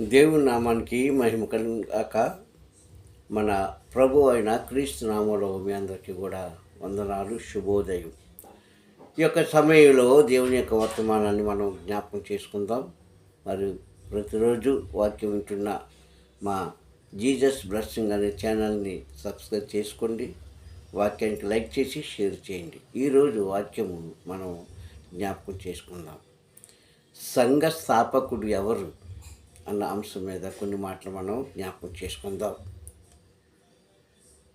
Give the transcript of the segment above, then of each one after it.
దేవుని నామానికి మహిమ కలుగాక మన ప్రభు అయిన క్రీస్తు నామంలో మీ అందరికీ కూడా వందనాలు శుభోదయం. ఈ యొక్క సమయంలో దేవుని యొక్క వర్తమానాన్ని మనం జ్ఞాపకం చేసుకుందాం. మరియు ప్రతిరోజు వాక్యం వింటున్న మా జీజస్ బ్లెస్సింగ్ అనే ఛానల్ని సబ్స్క్రైబ్ చేసుకోండి. వాక్యానికి లైక్ చేసి షేర్ చేయండి. ఈరోజు వాక్యము మనం జ్ఞాపకం చేసుకుందాం. సంఘ స్థాపకుడు ఎవరు? అన్న అంశం మీద కొన్ని మాటలు మనం జ్ఞాపకం చేసుకుందాం.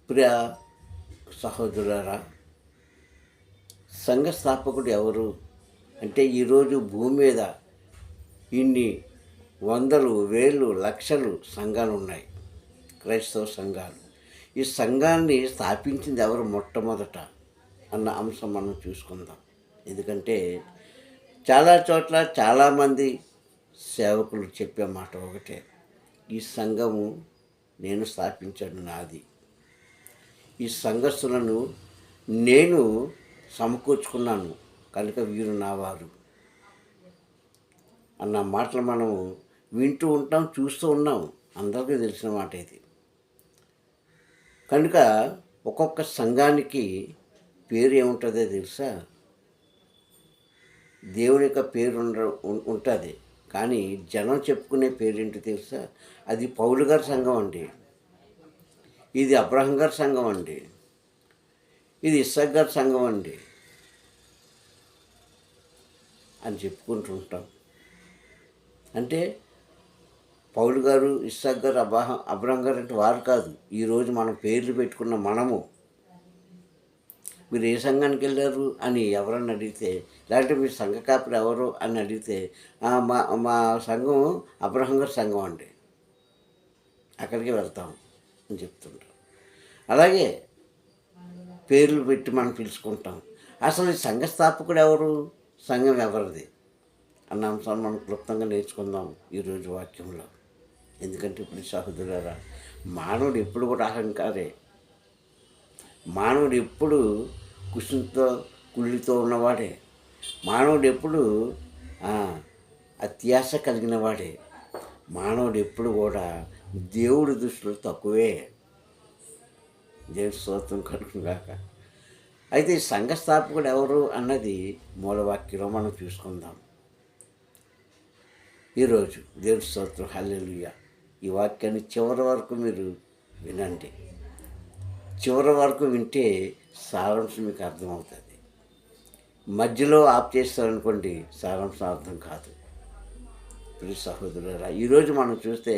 ప్రియ సహోదరులారా సంఘ స్థాపకుడు ఎవరు? అంటే ఈరోజు భూమి మీద ఇన్ని వందలు వేలు లక్షలు సంఘాలు ఉన్నాయి. క్రైస్తవ సంఘాలు. ఈ సంఘాన్ని స్థాపించింది ఎవరు? మొట్టమొదట అన్న అంశం మనం చూసుకుందాం. ఎందుకంటే చాలా చోట్ల చాలామంది సేవకులు చెప్పే మాట ఒకటే. ఈ సంఘము నేను స్థాపించాను నాది. ఈ సంఘస్థులను నేను సమకూర్చుకున్నాను. కనుక వీరు నావారు అన్న మాటలు మనం వింటూ ఉంటాం చూస్తూ ఉన్నాం. అందరికీ తెలిసిన మాట ఇది. కనుక ఒక్కొక్క సంఘానికి పేరు ఏముంటుందో తెలుసా? దేవుని యొక్క పేరు ఉండ ఉంటుంది. కానీ జనం చెప్పుకునే పేరేంటి తెలుసా? అది పౌలు గారి సంఘం అండి. ఇది అబ్రహం గారి సంఘం అండి. ఇది ఇస్సాక్ గారి సంఘం అండి. అని చెప్పుకుంటుంటాం అంటే పౌలు గారు ఇస్సాక్ గారు అబ్రహం అబ్రహం గారు అంటే వారు కాదు. ఈరోజు మనం పేర్లు పెట్టుకున్న మనము మీరు ఏ సంఘానికి వెళ్ళారు అని ఎవరన్నా అడిగితే లేకపోతే మీ సంఘ కాపులు ఎవరు అని అడిగితే మా మా సంఘం అబ్రహం గారి సంఘం అండి. అక్కడికి వెళ్తాం అని చెప్తుంటారు. అలాగే పేర్లు పెట్టి మనం పిలుచుకుంటాం. అసలు ఈ సంఘ స్థాపకుడు ఎవరు? సంఘం ఎవరిది? అన్న అంశాన్ని మనం క్లుప్తంగా నేర్చుకుందాం ఈరోజు వాక్యంలో. ఎందుకంటే ఇప్పుడు సహోదరులారా మానవుడు ఎప్పుడు కూడా అహంకారే. మానవుడు ఎప్పుడు కుషుతో కుళ్ళితో ఉన్నవాడే. మానవుడు ఎప్పుడు అత్యాశ కలిగిన వాడే. మానవుడు ఎప్పుడు కూడా దేవుడి దృష్టిలో తక్కువే. దేవుడి స్తోత్రం కలుగుగాక అయితే సంఘస్థాపకుడు సంఘ స్థాపకుడు ఎవరు అన్నది మూలవాక్యంలో మనం చూసుకుందాం. ఈరోజు దేవుడి స్తోత్రం హల్లెలుయ్య ఈ వాక్యాన్ని చివరి వరకు మీరు వినండి. చివరి వరకు వింటే సారాంశం మీకు అర్థమవుతుంది. మధ్యలో ఆప్ చేస్తారనుకోండి సారాంశం అర్థం కాదు. ప్రియ సహోదరులరా ఈరోజు మనం చూస్తే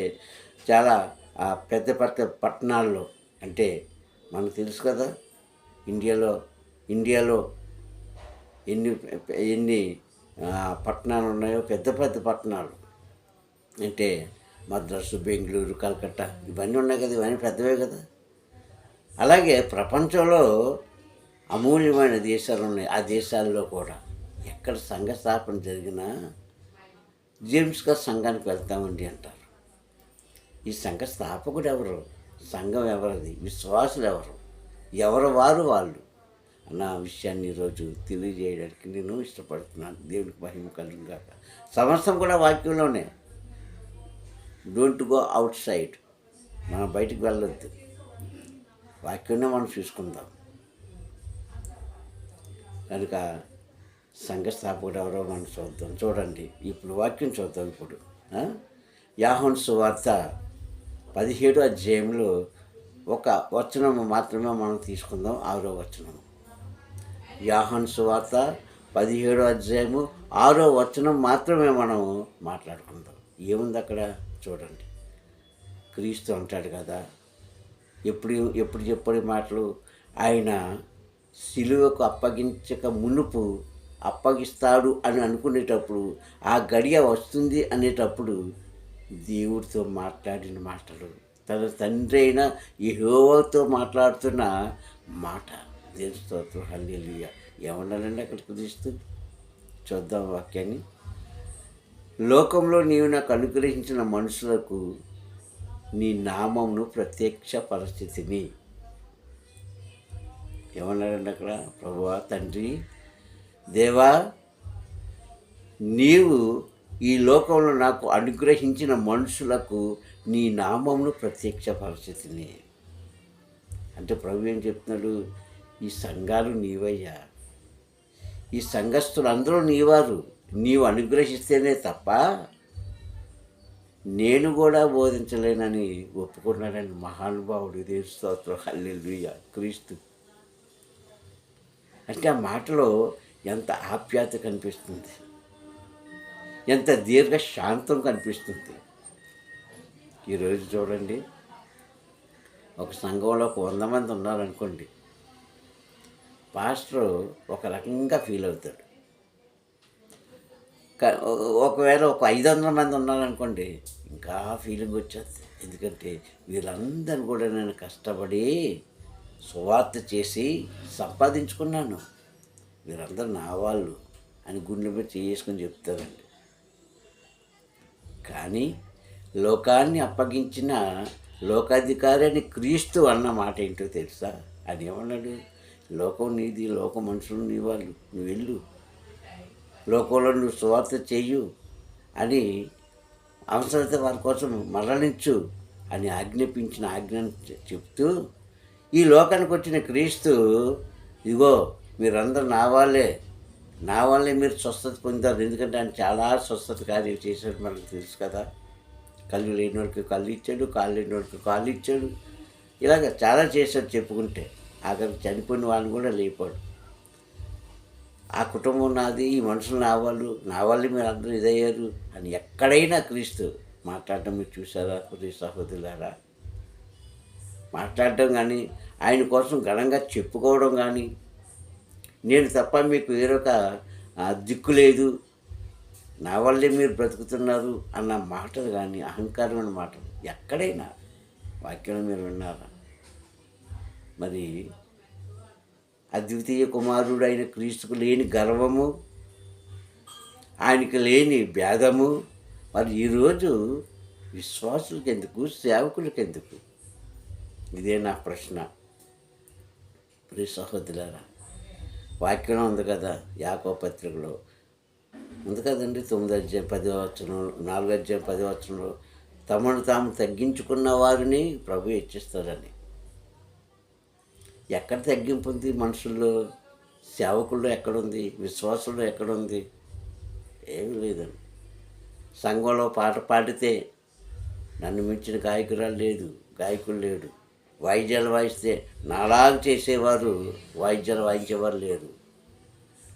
చాలా ఆ పెద్ద పెద్ద పట్టణాల్లో అంటే మనకు తెలుసు కదా ఇండియాలో ఇండియాలో ఎన్ని ఎన్ని పట్టణాలు ఉన్నాయో పెద్ద పెద్ద పట్టణాలు. అంటే మద్రాసు బెంగళూరు కలకత్తా ఇవన్నీ ఉన్నాయి కదా ఇవన్నీ పెద్దవే కదా. అలాగే ప్రపంచంలో అమూల్యమైన దేశాలు ఉన్నాయి. ఆ దేశాల్లో కూడా ఎక్కడ సంఘ స్థాపన జరిగినా జేమ్స్గా సంఘానికి వెళ్తామండి అంటారు. ఈ సంఘ స్థాపకుడు ఎవరు? సంఘం ఎవరిది? విశ్వాసులు ఎవరు? ఎవరు వారు వాళ్ళు? అన్న విషయాన్ని ఈరోజు తెలియజేయడానికి నేను ఇష్టపడుతున్నాను. దేవునికి మహిమ కలుగుగాక సమస్తం కూడా వాక్యంలోనే. డోంట్ గో అవుట్ సైడ్ మనం బయటికి వెళ్ళొద్దు. వాక్యాన్ని మనం చూసుకుందాం. కనుక సంఘ స్థాపకుడు ఎవరో మనం చూద్దాం. చూడండి ఇప్పుడు వాక్యం చూద్దాం ఇప్పుడు. ఆ? యాహోన్ సువార్త పదిహేడు అధ్యాయంలో ఒక వచనం మాత్రమే మనం తీసుకుందాం ఆరో వచనం యాహన్ సువార్త పదిహేడో అధ్యాయము ఆరో వచనం మాత్రమే మనము మాట్లాడుకుందాం. ఏముంది అక్కడ? చూడండి. క్రీస్తు అంటాడు కదా ఎప్పుడు ఎప్పుడు చెప్పని మాటలు. ఆయన సిలువకు అప్పగించక మునుపు అప్పగిస్తాడు అని అనుకునేటప్పుడు ఆ గడియ వస్తుంది అనేటప్పుడు దేవుడితో మాట్లాడిన మాటలు. తన తండ్రి అయిన యెహోవాతో మాట్లాడుతున్న మాట. దేవుడితో స్తోత్రం. హల్లెలూయా. ఏమన్నానండి అక్కడ కుదిస్తూ చూద్దాం వాక్యాన్ని. లోకంలో నీవు నాకు అనుగ్రహించిన మనుషులకు నీ నామమును ప్రత్యక్ష పరిస్థితిని ఏమన్నాడండి అక్కడ? ప్రభువా తండ్రి దేవా నీవు ఈ లోకంలో నాకు అనుగ్రహించిన మనుషులకు నీ నామమును ప్రత్యక్షపరిచితిని అంటే ప్రభు ఏం చెప్తున్నాడు? ఈ సంఘాలు నీవయ్యా. ఈ సంఘస్థులు అందరూ నీవారు. నీవు అనుగ్రహిస్తేనే తప్ప నేను కూడా బోధించలేనని ఒప్పుకున్నాడని మహానుభావుడు ఇదే స్తోత్రం. హల్లెలూయా. క్రీస్తు. అంటే ఆ మాటలో ఎంత ఆప్యాయత కనిపిస్తుంది. ఎంత దీర్ఘ శాంతం కనిపిస్తుంది. ఈరోజు చూడండి. ఒక సంఘంలో ఒక వంద మంది ఉన్నారనుకోండి. పాస్టర్ ఒక రకంగా ఫీల్ అవుతాడు. ఒకవేళ ఒక ఐదు వందల మంది ఉన్నారనుకోండి ఇంకా ఫీలింగ్ వచ్చేస్తుంది. ఎందుకంటే వీళ్ళందరూ కూడా నేను కష్టపడి సువార్త చేసి సంపాదించుకున్నాను. వీరందరూ నా వాళ్ళు అని గుండె మీద చేసుకుని చెప్తారండి. కానీ లోకాన్ని అప్పగించిన లోకాధికారి అని క్రీస్తు అన్న మాట ఏంటో తెలుసా? అని ఏమన్నాడు లోకం నీది లోక మనుషులు నీ వాళ్ళు. నువ్వు వెళ్ళు. లోకంలో నువ్వు సువార్త చేయు అని అవసరత వారి కోసం మరణించు అని ఆజ్ఞాపించిన ఆజ్ఞను చెప్తూ ఈ లోకానికి వచ్చిన క్రీస్తు ఇదిగో మీరందరూ నా వాళ్ళే. నా వల్లే మీరు స్వస్థత పొందారు. ఎందుకంటే ఆయన చాలా స్వస్థత కార్యం చేశాడు. మనకు తెలుసు కదా. కళ్ళు లేని వాడికి కళ్ళు ఇచ్చాడు కాళ్ళు లేని వాడికి కాళ్ళు ఇచ్చాడు. ఇలాగ చాలా చేశాడు చెప్పుకుంటే. అక్కడ చనిపోయిన వాళ్ళని కూడా లేపాడు. ఆ కుటుంబం నాది ఈ మనుషులు నా వాళ్ళు నా వాళ్ళు మీరు అందరూ ఇదయ్యారు అని ఎక్కడైనా క్రీస్తు మాట్లాడటం మీరు చూసారా కొద్ది సహోదరులారా? మాట్లాడటం కానీ ఆయన కోసం ఘనంగా చెప్పుకోవడం కానీ నేను తప్ప మీకు వేరొక దిక్కు లేదు. నా వల్లే మీరు బ్రతుకుతున్నారు అన్న మాటలు కానీ అహంకారమైన మాటలు ఎక్కడైనా వాక్యం మీరు విన్నారా? మరి అద్వితీయ కుమారుడైన క్రీస్తుకు లేని గర్వము ఆయనకి లేని భేదము. మరి ఈరోజు విశ్వాసులకి ఎందుకు సేవకులకి ఎందుకు ఇదే నా ప్రశ్న. ప్రియ సహోదరులారా వాక్యం ఉంది కదా యాకో పత్రికలో. ఉంది కదండి తొమ్మిది అధ్యాయం పది వచనం నాలుగు అధ్యాయం పది వచనంలో. తమను తాము తగ్గించుకున్న వారిని ప్రభు హెచ్చిస్తారని. ఎక్కడ తగ్గింపు ఉంది మనుషుల్లో? సేవకుల్లో ఎక్కడుంది? విశ్వాసంలో ఎక్కడుంది? ఏమీ లేదండి సంఘంలో పాట పాడితే నన్ను మించిన గాయకురాలు లేదు గాయకులు లేడు. వాయిద్యాలు వాయిస్తే నాలాగ చేసేవారు వాయిద్యాలు వాయించేవారు లేరు.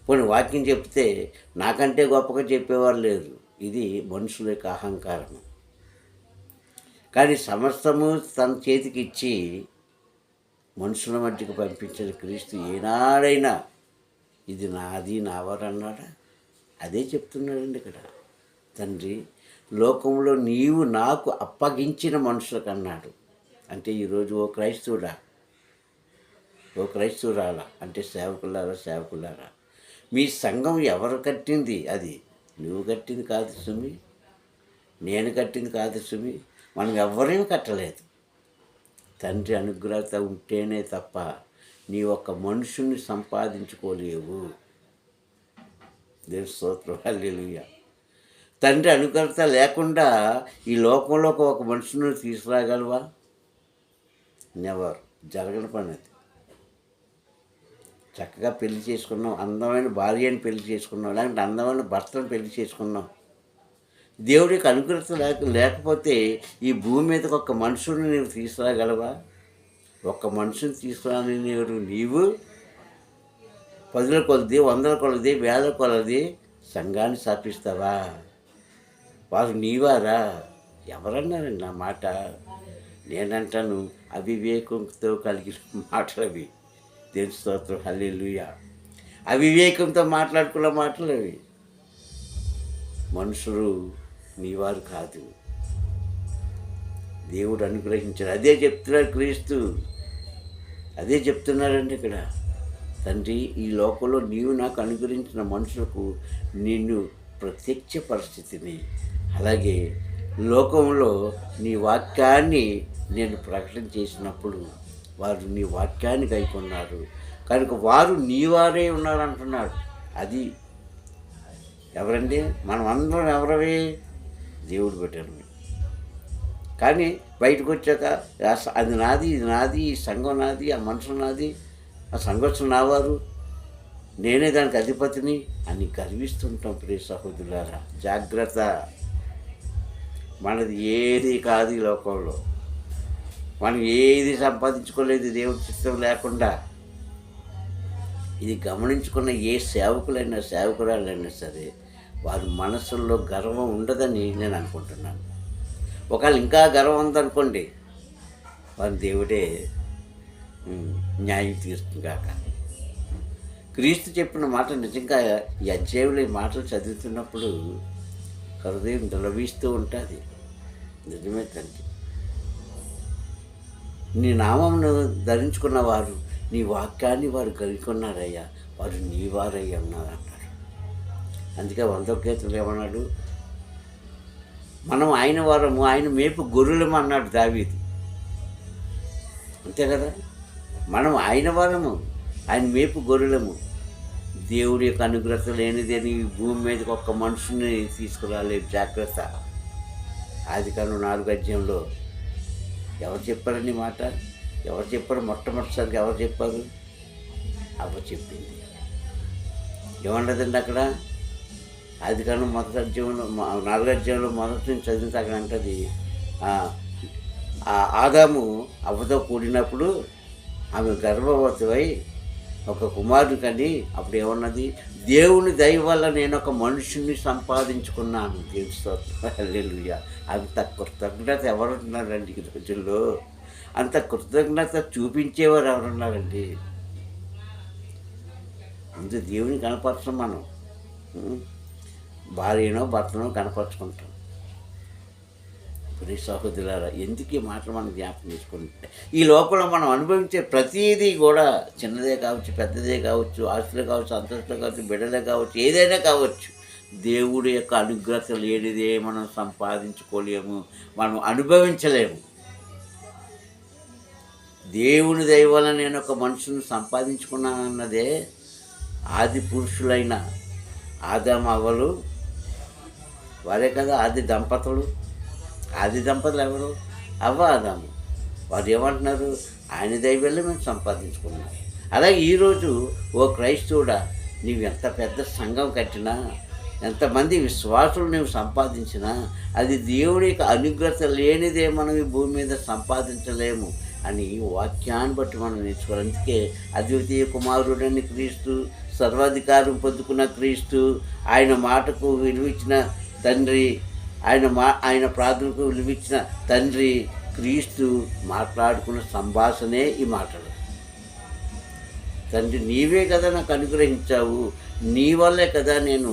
కొన్ని వాక్యం చెప్తే నాకంటే గొప్పగా చెప్పేవారు లేరు. ఇది మనుషుల యొక్క అహంకారం కానీ సమస్తము తన చేతికి ఇచ్చి మనుషుల మధ్యకు పంపించిన క్రీస్తు ఏనాడైనా. ఇది నాది నావారు అన్నాడా? అదే చెప్తున్నాడండి ఇక్కడ. తండ్రి లోకంలో నీవు నాకు అప్పగించిన మనుషులకు అన్నాడు. అంటే ఈరోజు ఓ క్రైస్తవుడా? ఓ క్రైస్తవురాలా? అంటే సేవకులారా సేవకులారా? మీ సంఘం ఎవరు కట్టింది? అది నువ్వు కట్టింది కాదు సుమి. నేను కట్టింది కాదు సుమి. మనం ఎవరేమి కట్టలేదు? తండ్రి అనుగ్రహత ఉంటేనే తప్ప నీ ఒక్క మనుషుని సంపాదించుకోలేవు. దేవుని స్తోత్రాలు తండ్రి అనుగ్రహత లేకుండా ఈ లోకంలోకి ఒక మనుషుని తీసుకురాగలవా? నెవర్. జరగని పని అది. చక్కగా పెళ్ళి చేసుకున్నాం. అందమైన భార్యని పెళ్ళి చేసుకున్నాం. లేకుంటే అందమైన భర్తను పెళ్ళి చేసుకున్నాం. దేవుడికి అనుగ్రహత లేక లేకపోతే ఈ భూమి మీదకి ఒక మనుషుని నీవు తీసుకురాగలవా? ఒక్క మనుషుని తీసుకురాని నీవు నీవు పదుల కొలది వందల కొలది వేల కొలది సంఘాన్ని స్థాపిస్తావా? వారు నీవారా? ఎవరన్నారండి నా మాట? నేనంటాను అవివేకంతో కలిగిన మాటలు అవి. దేని స్తోత్రం. హల్లెలూయా. అవివేకంతో మాట్లాడుకున్న మాటలు అవి. మనుషులు నీవారు కాదు. దేవుడు అనుగ్రహించాడు. అదే చెప్తున్నాడు క్రీస్తు. అదే చెప్తున్నాడండి ఇక్కడ. తండ్రి ఈ లోకంలో నీవు నాకు అనుగ్రహించిన మనుషులకు నిన్ను ప్రత్యక్ష పరిస్థితిని. అలాగే లోకంలో నీ వాక్యాన్ని నేను ప్రకటన చేసినప్పుడు వారు నీ వాక్యాన్ని కైకొన్నారు కనుక వారు నీ వారే ఉన్నారంటున్నాడు. అది ఎవరండి? మనం అందరం ఎవరవే దేవుడు పెట్టారు కానీ బయటకు వచ్చాక అది నాది ఇది నాది ఈ సంఘం నాది ఆ మనుషులు నాది ఆ సంఘర్షణ నావారు నేనే దానికి అధిపతిని అని గర్విస్తుంటాం ప్రియ సహోదరులారా. జాగ్రత్త. మనది ఏది కాదు ఈ లోకంలో. మనం ఏది సంపాదించుకోలేదు దేవుడి చిత్తం లేకుండా. ఇది గమనించుకున్న ఏ సేవకులైనా సేవకురాలైనా సరే వారి మనసుల్లో గర్వం ఉండదని నేను అనుకుంటున్నాను. ఒకవేళ ఇంకా గర్వం ఉందనుకోండి వారి దేవుడే న్యాయం న్యాయం తీరుతుందాక క్రీస్తు చెప్పిన మాట నిజంగా ఈ అధ్యాయులు ఈ మాటలు చదువుతున్నప్పుడు హృదయం దులవిస్తూ ఉంటుంది. నిజమే తండ్రి. నీ నామమును ధరించుకున్న వారు నీ వాక్యాన్ని వారు గలుకున్నారయ్యా వారు నీ వారయ్యా ఉన్నారు అందుకే వంద గీతలు ఏమన్నాడు? మనం ఆయన వారము ఆయన మేపు గొర్రెలము అన్నాడు దావీది. అంతే కదా? మనం ఆయన వారము ఆయన మేపు గొర్రెలము. దేవుడి యొక్క అనుగ్రహత లేనిదని భూమి మీదకి ఒక్క మనుషుని తీసుకురాలేదు జాగ్రత్త. ఆది కాను నాలుగు అధ్యాయంలో ఎవరు చెప్పారని మాట? ఎవరు చెప్పారు? మొట్టమొదటిసారిగా ఎవరు చెప్పారు? అవ్వ చెప్పింది. ఏమన్నదండి అక్కడ? అది కానీ మొదటి అధ్యాయంలో నాలుగు నాలుగో అధ్యాయంలో మొదటి నుంచి చదివిన అక్కడ అంటది. ఆ, ఆదాము అవ్వతో కూడినప్పుడు ఆమె గర్భవతివై ఒక కుమారుడు కని అప్పుడు ఏమన్నది? దేవుని దయ వల్ల నేను ఒక మనుషుని సంపాదించుకున్నాను. దేవుని అంత కృతజ్ఞత ఎవరున్నారండి ఈ రోజుల్లో? అంత కృతజ్ఞత చూపించేవారు ఎవరున్నారండి? ముందు దేవుని కనపరచం మనం. భార్యనో భర్తనో కనపరుచుకుంటాం. ప్రియ సహోదరులారా ఎందుకు ఈ మాటలు మనం జ్ఞాపకం చేసుకుంటే ఈ లోకంలో మనం అనుభవించే ప్రతిదీ కూడా చిన్నదే కావచ్చు పెద్దదే కావచ్చు ఆస్తులు కావచ్చు అంతస్తులు కావచ్చు బిడ్డలే కావచ్చు ఏదైనా కావచ్చు. దేవుడి యొక్క అనుగ్రహత లేనిదే మనం సంపాదించుకోలేము మనం అనుభవించలేము. దేవుని దయ నేను ఒక మనుషుని సంపాదించుకున్నానన్నదే ఆది పురుషులైన ఆదామవలు వారే కదా ఆది దంపతులు. ఆది దంపతులు ఎవరు? అవ్వ ఆదాము వారు ఏమంటున్నారు? ఆయన దైవల్లే మేము సంపాదించుకున్నాం. అలాగే ఈరోజు ఓ క్రైస్తవుడా నీవు ఎంత పెద్ద సంఘం కట్టినా ఎంతమంది విశ్వాసులు నువ్వు సంపాదించినా అది దేవుడి యొక్క అనుగ్రత లేనిదే మనం ఈ భూమి మీద సంపాదించలేము అని వాక్యాన్ని బట్టి మనం నేర్చుకోవాలి. అందుకే అద్వితీయ కుమారుడని క్రీస్తు సర్వాధికారం పొందుకున్న క్రీస్తు ఆయన మాటకు విలువిచ్చిన తండ్రి ఆయన మా ఆయన ప్రార్థనకు విలువిచ్చిన తండ్రి క్రీస్తు మాట్లాడుకున్న సంభాషణే ఈ మాటలు. తండ్రి నీవే కదా నాకు అనుగ్రహించావు నీ వల్లే కదా నేను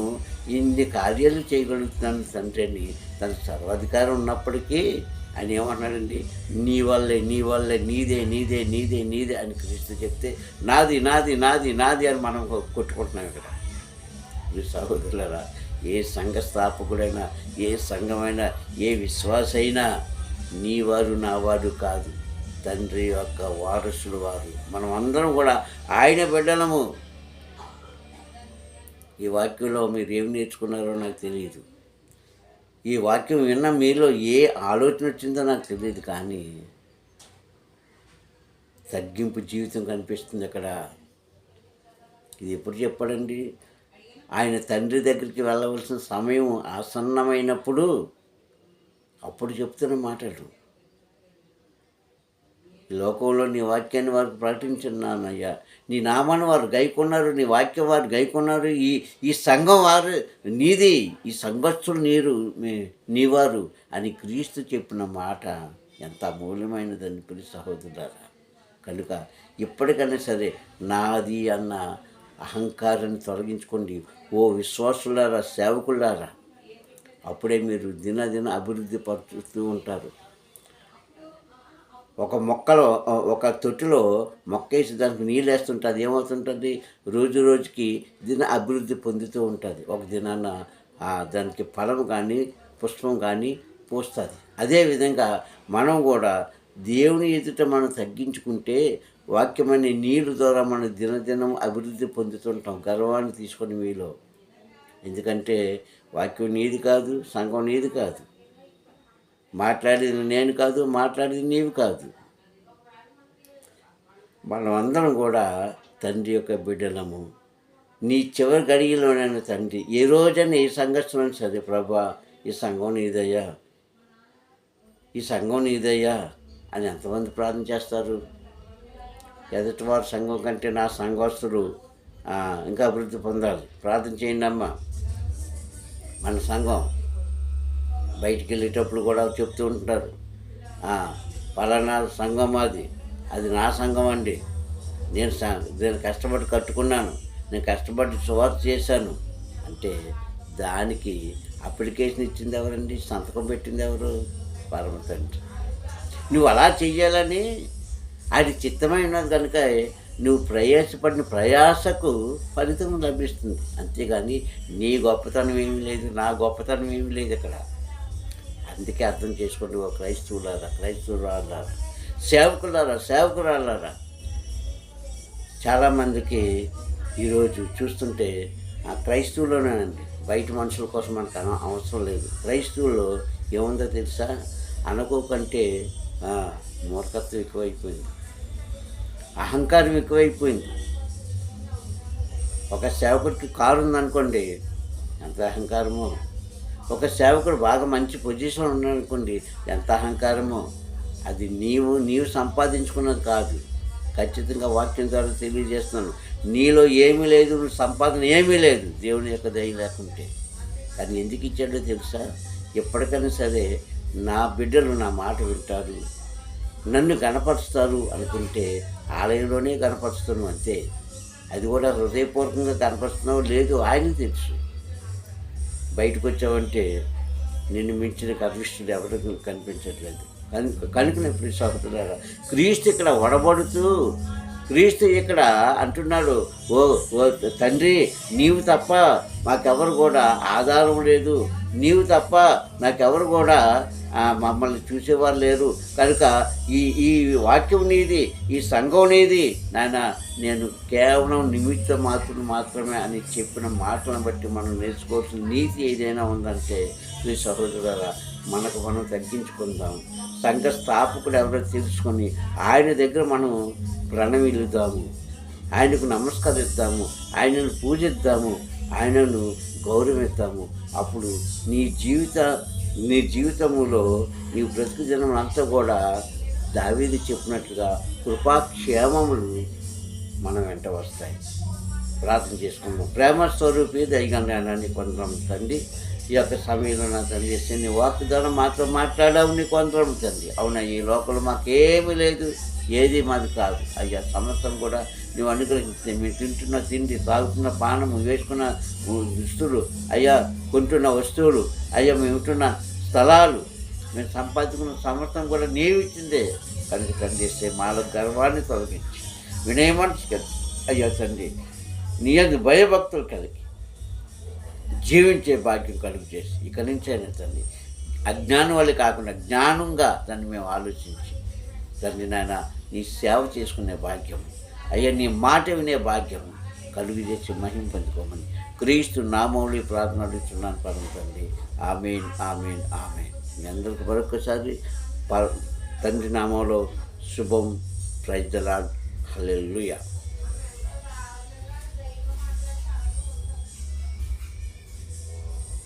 ఇన్ని కార్యాలు చేయగలుగుతున్నాను తండ్రి అని తన సర్వాధికారం ఉన్నప్పటికీ ఆయన ఏమన్నాడండి నీ వల్లే నీ వల్లే నీదే నీదే నీదే నీదే అని క్రీస్తు చెప్తే నాది నాది నాది నాది అని మనం కొట్టుకుంటున్నాం ఇక్కడ. మీ సహోదరులరా ఏ సంఘ స్థాపకుడైనా ఏ సంఘమైనా ఏ విశ్వాసైనా నీ వారు నా వారు కాదు. తండ్రి యొక్క వారసుడు వారు. మనం అందరం కూడా ఆయన బిడ్డలము. ఈ వాక్యంలో మీరు ఏం నేర్చుకున్నారో నాకు తెలియదు. ఈ వాక్యం విన్న మీలో ఏ ఆలోచన వచ్చిందో నాకు తెలియదు కానీ తగ్గింపు జీవితం కనిపిస్తుంది అక్కడ. ఇది ఎప్పుడు చెప్పాడండి? ఆయన తండ్రి దగ్గరికి వెళ్ళవలసిన సమయం ఆసన్నమైనప్పుడు అప్పుడు చెప్తున్న మాటలు. లోకంలో నీ వాక్యాన్ని వారికి ప్రకటించున్నానయ్యా నీ నామాన్ని వారు గైకొన్నారు నీ వాక్యం వారు గైకొన్నారు. ఈ ఈ సంఘం వారు నీది ఈ సంఘస్థులు నీరు మీ- నీవారు అని క్రీస్తు చెప్పిన మాట ఎంత అమూల్యమైనదని పిలి సహోదరులారా. కనుక ఇప్పటికైనా సరే నాది అన్న అహంకారాన్ని తొలగించుకోండి. ఓ విశ్వాసులారా సేవకులారా అప్పుడే మీరు దినదిన అభివృద్ధి పరుస్తూ ఉంటారు. ఒక మొక్కలో ఒక తొట్టిలో మొక్క వేసి దానికి నీళ్ళు వేస్తుంటే అది ఏమవుతుంటుంది? రోజు రోజుకి దిన అభివృద్ధి పొందుతూ ఉంటుంది. ఒక దినాన దానికి ఫలం కానీ పుష్పం కానీ పూస్తుంది. అదేవిధంగా మనం కూడా దేవుని ఎదుట మనం తగ్గించుకుంటే వాక్యమనే నీళ్ళు ద్వారా మనం దినదినం అభివృద్ధి పొందుతుంటాం. గర్వాన్ని తీసుకొని మీలో. ఎందుకంటే వాక్యం నీది కాదు సంఘం నీది కాదు. మాట్లాడేది నేను కాదు మాట్లాడేది నీవు కాదు. మనం అందరం కూడా తండ్రి యొక్క బిడ్డలము. నీ చివరి గడియలోనైనా తండ్రి ఏ రోజైనా ఏ సంఘర్షణ సరే ప్రభా ఈ సంఘం నీదయ్యా. ఈ సంఘం నీదయ్యా. అని ఎంతమంది ప్రార్థన చేస్తారు? ఎదుటివారి సంఘం కంటే నా సంఘస్తుడు ఇంకా అభివృద్ధి పొందాలి. ప్రార్థన చేయండి అమ్మా. మన సంఘం బయటికి వెళ్ళేటప్పుడు కూడా చెప్తూ ఉంటారు. పలానా సంఘం అది. అది నా సంఘం అండి. నేను నేను కష్టపడి కట్టుకున్నాను. నేను కష్టపడి సువార్త చేశాను. అంటే దానికి అప్లికేషన్ ఇచ్చింది ఎవరండి? సంతకం పెట్టింది ఎవరు? పరమ తండ్రి. నువ్వు అలా చెయ్యాలని? అది చిత్తమైన కనుక నువ్వు ప్రయాసపడిన ప్రయాసకు ఫలితం లభిస్తుంది. అంతేగాని నీ గొప్పతనం ఏమీ లేదు నా గొప్పతనం ఏమీ లేదు ఇక్కడ. అందుకే అర్థం చేసుకోండి ఒక క్రైస్తవులారా క్రైస్తవులారా సేవకులారా సేవకురాలారా చాలామందికి ఈరోజు చూస్తుంటే ఆ క్రైస్తవులోనేనండి బయట మనుషుల కోసం మనకు అవసరం లేదు. క్రైస్తవుల్లో ఏముందో తెలుసా? అనుకోకంటే మూర్ఖత్వం ఎక్కువైపోయింది. అహంకారం ఎక్కువైపోయింది. ఒక సేవకుడికి కారు ఉందనుకోండి ఎంత అహంకారమో. ఒక సేవకుడు బాగా మంచి పొజిషన్ ఉన్నాడనుకోండి ఎంత అహంకారమో. అది నీవు నీవు సంపాదించుకున్నది కాదు. ఖచ్చితంగా వాక్యం ద్వారా తెలియజేస్తున్నాను. నీలో ఏమీ లేదు నువ్వు సంపాదన ఏమీ లేదు. దేవుని యొక్క దయ లేకుంటే. కానీ ఎందుకు ఇచ్చాడో తెలుసా? ఎప్పటికైనా సరే నా బిడ్డలు నా మాట వింటారు నన్ను కనపరుస్తారు అనుకుంటే ఆలయంలోనే కనపరుస్తున్నావు అంతే. అది కూడా హృదయపూర్వకంగా కనపరుస్తున్నావు లేదు ఆయన తెలుసు. బయటకు వచ్చావంటే నిన్ను మించిన కనిపిస్తుంది ఎవరికి కనిపించట్లేదు. కనుక కనుక సహోదరులారా క్రీస్తు ఇక్కడ వడబడుతూ క్రీస్తు ఇక్కడ అంటున్నాడు ఓ ఓ తండ్రి నీవు తప్ప మాకెవరు కూడా ఆధారం లేదు. నీవు తప్ప నాకెవరు కూడా మమ్మల్ని చూసేవారు లేరు. కనుక ఈ ఈ వాక్యం నీది ఈ సంఘం నీది నాయన నేను కేవలం నిమిత్త మాత్రం మాత్రమే అని చెప్పిన మాటలను బట్టి మనం నేర్చుకోవాల్సిన నీతి ఏదైనా ఉందంటే మీ సహోదరుల మనకు మనం తగ్గించుకుందాం. సంఘ స్థాపకుడు ఎవరో తెలుసుకొని ఆయన దగ్గర మనం ప్రణమిల్లుదాము ఆయనకు నమస్కరిద్దాము. ఆయనను పూజిద్దాము. ఆయనను గౌరవిస్తాము. అప్పుడు నీ జీవిత నీ జీవితములో నీ బ్రతుకు జనం అంతా కూడా దావీది చెప్పినట్లుగా కృపాక్షేమములు మన వెంట వస్తాయి. ప్రార్థన చేసుకుందాం. ప్రేమ స్వరూపి దైగంగాన్ని కొందరం తండ్రి. ఈ యొక్క సమయంలో నా తండ్రి నీ నీ ద్వారా మాతో మాట్లాడావు నీ కొందరం తండ్రి. అవునా ఈ లోకంలో మాకేమీ లేదు ఏది మాది కాదు. అయ్యా సమస్తం కూడా నువ్వు అనుగ్రహిస్తే మేము తింటున్న తిండి తాగుతున్న పానము వేసుకున్న దుస్తులు అయ్యా కొంటున్న వస్తువులు అయ్యా మేము ఉంటున్న స్థలాలు మేము సంపాదించుకున్న సమస్తం కూడా నీవు ఇచ్చిందే. కనుక తండ్రి మాలో గర్వాన్ని తొలగించి. వినయమనిషి కలిగి అయ్యా తండ్రి నీ అది భయభక్తులు కలిగి జీవించే భాగ్యం కలుగు చేసి ఇక నుంచి అయినా తండ్రి అజ్ఞానం వల్ల కాకుండా జ్ఞానంగా దాన్ని మేము ఆలోచించి తండ్రి నాయన నీ సేవ చేసుకునే భాగ్యం అయ్యా నీ మాట వినే భాగ్యం కలుగు చేసి మహిం పొందుకోమని క్రీస్తు నామౌళి ఈ ప్రార్థన అడుగుతున్నాను పరమ తండ్రి. Amen amen amen. మీ అందరికి మరొకసారి తండ్రి నామంలో శుభం. Praise the Lord hallelujah.